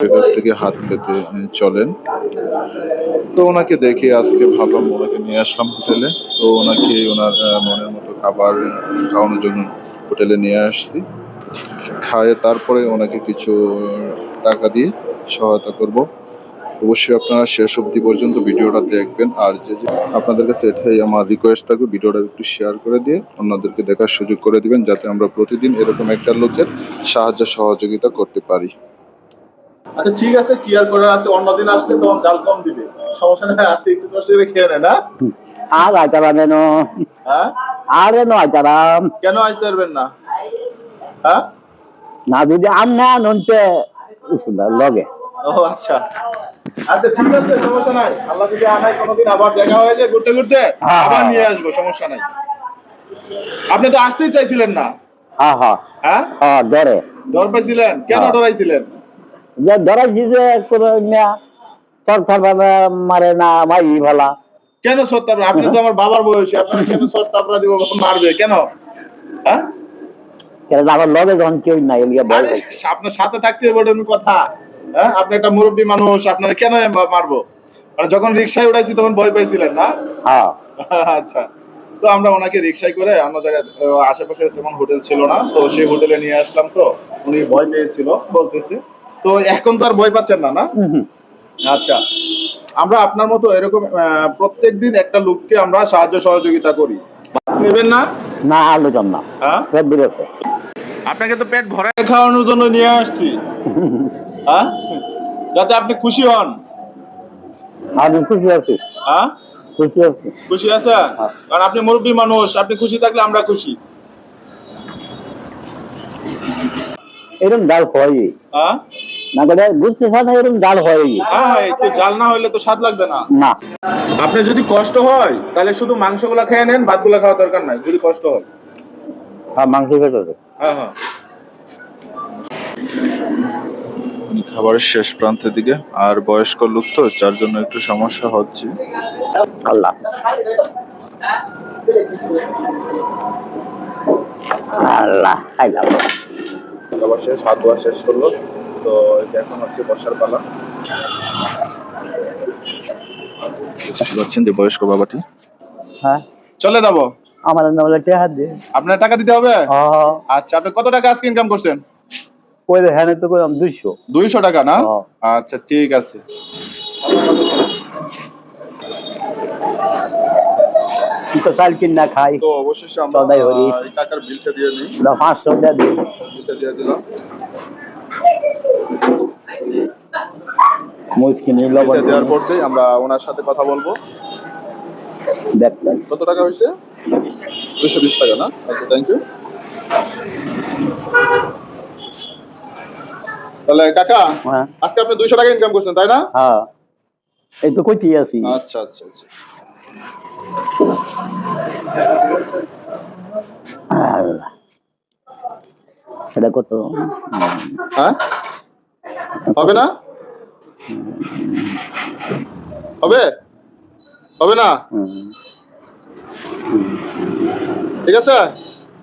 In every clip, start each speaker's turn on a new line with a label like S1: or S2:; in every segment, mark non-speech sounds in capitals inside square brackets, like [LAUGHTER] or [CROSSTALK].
S1: এখান থেকে হাত পেতে চলেন। তো ওনাকে দেখে আজকে ভাবলাম ওনাকে নিয়ে আসলাম হোটেলে। তো ওনাকে ওনার মনের মতো খাবার খাওয়ানোর জন্য হোটেলে নিয়ে আসছি। খায়ে তারপরে ওনাকে কিছু টাকা দিয়ে সহায়তা করব। অবশ্যই আপনারা শেষ অবধি পর্যন্ত ভিডিওটা দেখবেন। আর যে আপনাদের কাছে এটাই আমার রিকোয়েস্ট থাকবে, ভিডিওটা একটু শেয়ার করে দিয়ে অন্যদেরকে দেখার সুযোগ করে দিবেন, যাতে আমরা প্রতিদিন এরকম একটা লোকের সাহায্য সহযোগিতা করতে পারি।
S2: আচ্ছা ঠিক আছে কি আর করার আছে অন্যদিন আসলে তখন জাল কম দিবে। সমস্যা নেই আজকে একটু কষ্ট করে খেয়ে নেয় না?
S3: আর
S2: হ্যাঁ?
S3: আরে নো
S2: কেন আসতে পারবেন না? হ্যাঁ?
S3: না যদি আম না নন্তে সুন্দর লগে।
S2: ও আচ্ছা। আচ্ছা ঠিক আছে সমস্যা নাই। আল্লাহ যদি আনাই কোনোদিন আবার দেখা হয়ে যায় ঘুরতে ঘুরতে
S3: হ্যাঁ,
S2: আবার
S3: হ্যাঁ।
S2: নিয়ে আসব সমস্যা নাই। আপনি তো আসতেই চাইছিলেন না?
S3: হ্যাঁ হ্যাঁ।
S2: হ্যাঁ?
S3: হ্যাঁ ধরে
S2: ডর পাইছিলেন? কেন
S3: হ্যাঁ।
S2: ডরাইছিলেন?
S3: যে ধরাইছি যে কোনো সরকার মারে না ভালা।
S2: কেন আপনি তো আমার বাবার বয়সী কেন দিব মারবে? কেন? হ্যাঁ?
S3: কেন আমার লগে যখন কেউ নাই
S2: আপনার সাথে থাকতে কথা। হ্যাঁ? আপনি একটা মুরব্বী মানুষ আপনারা কেন মারবো? মানে যখন রিক্সায় উঠাইছি তখন ভয় পাইছিলেন না?
S3: হ্যাঁ। [LAUGHS]
S2: আচ্ছা। তো আমরা ওনাকে রিক্সায় করে অন্য জায়গায় আশেপাশে তেমন হোটেল ছিল না তো সেই হোটেলে নিয়ে আসলাম তো। উনি ভয় পেয়েছিল বলতেছে। তো এখন তো আর ভয় পাচ্ছেন না না। আচ্ছা। আমরা আপনার মতো এরকম প্রত্যেক দিন একটা লোককে আমরা সাহায্য সহযোগিতা করি। নেবেন না?
S3: না
S2: হ্যাঁ? আপনাকে তো পেট ভরে খাওয়ানোর জন্য নিয়ে আসছি। হ্যাঁ? যাতে আপনি খুশি হন।
S3: আমি খুশি আছি।
S2: হ্যাঁ?
S3: খুশি আছি।
S2: খুশি আছেন? কারণ আপনি মুরব্বী মানুষ আপনি খুশি থাকলে আমরা খুশি।
S3: এরকম ডাল হয়
S2: হ্যাঁ?
S3: না করে বুঝতে সাথে এরকম হ্যাঁ
S2: হ্যাঁ, একটু জাল না হলে তো স্বাদ লাগবে না।
S3: না।
S2: আপনি যদি কষ্ট হয় তাহলে শুধু মাংসগুলা খেয়ে নেন ভাতগুলা খাওয়া দরকার নাই যদি কষ্ট হয়।
S3: হ্যাঁ মাংস খেতে
S2: হ্যাঁ হ্যাঁ।
S1: খাবারের শেষ প্রান্তের দিকে আর বয়স্ক লোক তো যার জন্য একটু সমস্যা হচ্ছে।
S3: আল্লাহ। আল্লাহ খাইলাম
S1: খাবার শেষ হাত ধোয়া শেষ করল। তো এখন হচ্ছে বসার পালা। দেখতে যে বয়স্ক বাবাটি?
S3: হ্যাঁ।
S2: চলে যাব।
S3: আমার নাম হলো টেহার দে।
S2: আপনার টাকা দিতে হবে? আচ্ছা আপনি কত টাকা আজকে ইনকাম করছেন?
S3: ওই হ্যাঁ তো করলাম দুইশো।
S2: দুইশো টাকা না? আচ্ছা ঠিক আছে।
S3: তো চাল কিন না খাই?
S2: তো অবশেষে আমরা টাকার বিলটা দিয়ে
S3: টাকা
S2: দিয়ে দিলাম।
S3: মুসকিন
S2: দেওয়ার পর আমরা ওনার সাথে কথা বলব।
S3: দেখবেন
S2: কত টাকা হয়েছে? দুশো বিশ টাকা না? আচ্ছা থ্যাংক ইউ তাহলে কাকা
S3: হ্যাঁ।
S2: আজকে আপনি দুইশো টাকা ইনকাম করছেন তাই না?
S3: হ্যাঁ। এই তো কইতে আছি।
S2: আচ্ছা আচ্ছা আচ্ছা।
S3: এটা কত?
S2: হ্যাঁ? হবে না? হবে? হবে না? ঠিক আছে?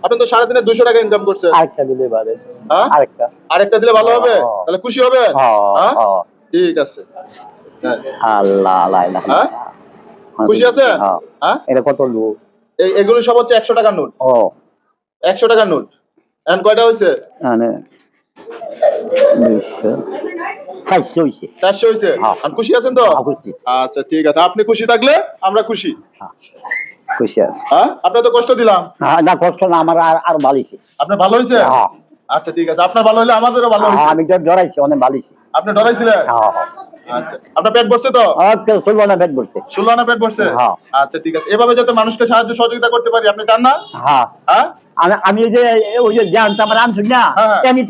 S2: আপনি তো সারাদিনে দুশো টাকা ইনকাম করছেন।
S3: আরেকটা দিলে বাদে।
S2: হ্যাঁ?
S3: আরেকটা।
S2: আরেকটা দিলে ভালো হবে?
S3: হ্যাঁ।
S2: তাহলে খুশি হবে?
S3: হ্যাঁ,
S2: হ্যাঁ
S3: হ্যাঁ।
S2: ঠিক আছে। হ্যাঁ।
S3: আল্লাহ আল্লাহ আল্লাহ।
S2: হ্যাঁ? খুশি আছেন?
S3: হ্যাঁ।
S2: হ্যাঁ?
S3: এটা কত লোক
S2: এগুলো সব হচ্ছে একশো টাকার নোট।
S3: ও।
S2: একশো টাকার নোট। এখন কয়টা হয়েছে?
S3: মানে চারশো হয়েছে
S2: চারশো হয়েছে। আর খুশি আছেন তো? আচ্ছা ঠিক আছে। আপনি খুশি থাকলে আমরা খুশি।
S3: খুশি
S2: হ্যাঁ? আপনার তো কষ্ট দিলাম।
S3: না কষ্ট না আমার আর আর বালিছে
S2: আপনার ভালো হয়েছে আচ্ছা ঠিক আছে। আপনার ভালো হলে আমাদেরও ভালো হয়েছে
S3: আমি তো জড়াইছি অনেক বালিছি
S2: আপনি ডরাইছিলেন? আচ্ছা। আপনার পেট ভরছে তো?
S3: আর কেউ শুনব পেট বলছে
S2: ষোলো আনা পেট ভরছে। আচ্ছা ঠিক আছে। এভাবে যাতে মানুষকে সাহায্য সহযোগিতা করতে পারি আপনি চান না?
S3: হ্যাঁ।
S2: হ্যাঁ?
S3: আমি ওই যে ওই যে জানতাম আমার আনছি না। আমি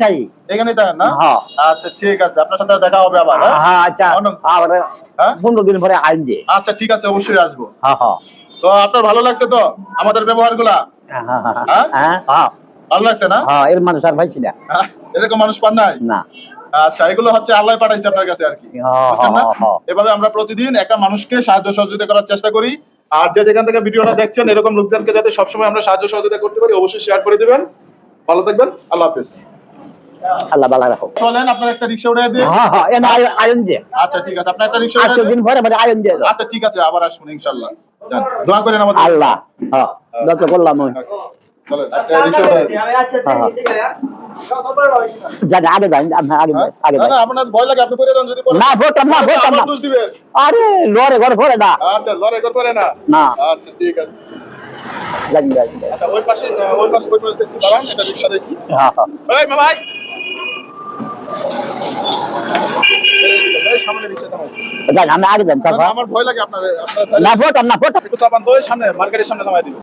S2: এখানেই থাকেন না?
S3: হ্যাঁ।
S2: আচ্ছা ঠিক আছে আপনার সাথে দেখা হবে আবার হ্যাঁ?
S3: হ্যাঁ আচ্ছা। আবার
S2: হ্যাঁ?
S3: পনেরো দিন পরে আইন যে
S2: আচ্ছা ঠিক আছে অবশ্যই আসব।
S3: হ্যাঁ হ্যাঁ।
S2: তো আপনার ভালো লাগছে তো আমাদের
S3: ব্যবহারগুলা
S2: ভালো লাগছে না?
S3: হ্যাঁ এর মানুষ আর পাইছি না?
S2: এরকম মানুষ পান নাই?
S3: না।
S2: আচ্ছা এগুলো হচ্ছে আল্লাহ পাঠাইছে আপনার কাছে আর কি। এভাবে আমরা প্রতিদিন একটা মানুষকে সাহায্য সহযোগিতা করার চেষ্টা করি। আর যে যেখান থেকে ভিডিওটা দেখছেন এরকম লোকদেরকে যাতে সবসময় আমরা সাহায্য সহযোগিতা করতে পারি অবশ্যই শেয়ার করে দেবেন। ভালো থাকবেন আল্লাহ হাফেজ।
S3: আল্লাহ ভালো রাখো।
S2: চলেন আপনার একটা রিক্সা উঠে দিয়ে
S3: হ্যাঁ হ্যাঁ এনে আয়- আয়ন দিয়ে।
S2: আচ্ছা ঠিক আছে আপনার একটা রিক্সা
S3: আজকে দিন মানে আয়ন দিয়ে
S2: আচ্ছা ঠিক আছে আবার আসুন দোয়া করেন আমাদের।
S3: আল্লাহ হ্যাঁ করলাম
S2: না না
S3: আরে লড়ে ঘরে
S2: আচ্ছা আচ্ছা ঠিক আছে। আচ্ছা ওই পাশে ওই পাশে ওই পাশে দাঁড়ান এটা রিক্সা দেখি।
S3: হ্যাঁ হ্যাঁ। আমি আগে যাই
S2: না, না, আমার ভয় লাগে আপনার আপনার
S3: না ভোটাম না
S2: ওই সামনে মার্কেটের সামনে নামাই দিবেন